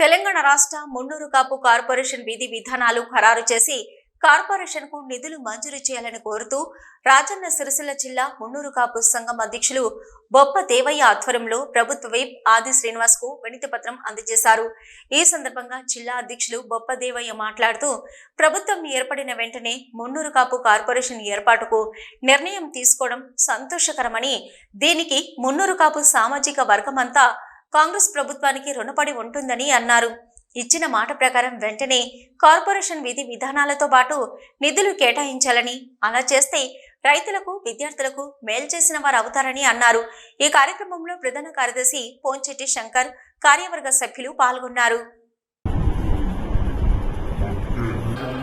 తెలంగాణ రాష్ట్ర మున్నూరు కాపు కార్పొరేషన్ విధి విధానాలు ఖరారు చేసి కార్పొరేషన్కు నిధులు మంజూరు చేయాలని కోరుతూ రాజన్న సిరిసిల్ల జిల్లా మున్నూరు కాపు సంఘం అధ్యక్షులు బొప్ప దేవయ్య ఆధ్వర్యంలో ప్రభుత్వ వైప్ ఆది శ్రీనివాస్కు వినతి పత్రం అందజేశారు. ఈ సందర్భంగా జిల్లా అధ్యక్షులు బొప్ప దేవయ్య మాట్లాడుతూ ప్రభుత్వం ఏర్పడిన వెంటనే మున్నూరు కాపు కార్పొరేషన్ ఏర్పాటుకు నిర్ణయం తీసుకోవడం సంతోషకరమని దీనికి మున్నూరు కాపు సామాజిక వర్గమంతా కాంగ్రెస్ ప్రభుత్వానికి రుణపడి ఉంటుందని అన్నారు. ఇచ్చిన మాట ప్రకారం వెంటనే కార్పొరేషన్ విధి విధానాలతో పాటు నిధులు కేటాయించాలని అలా చేస్తే రైతులకు విద్యార్థులకు మేలు చేసిన వారు అవుతారని అన్నారు. ఈ కార్యక్రమంలో ప్రధాన కార్యదర్శి పోంచెట్టి శంకర్ కార్యవర్గ సభ్యులు పాల్గొన్నారు. Hmm.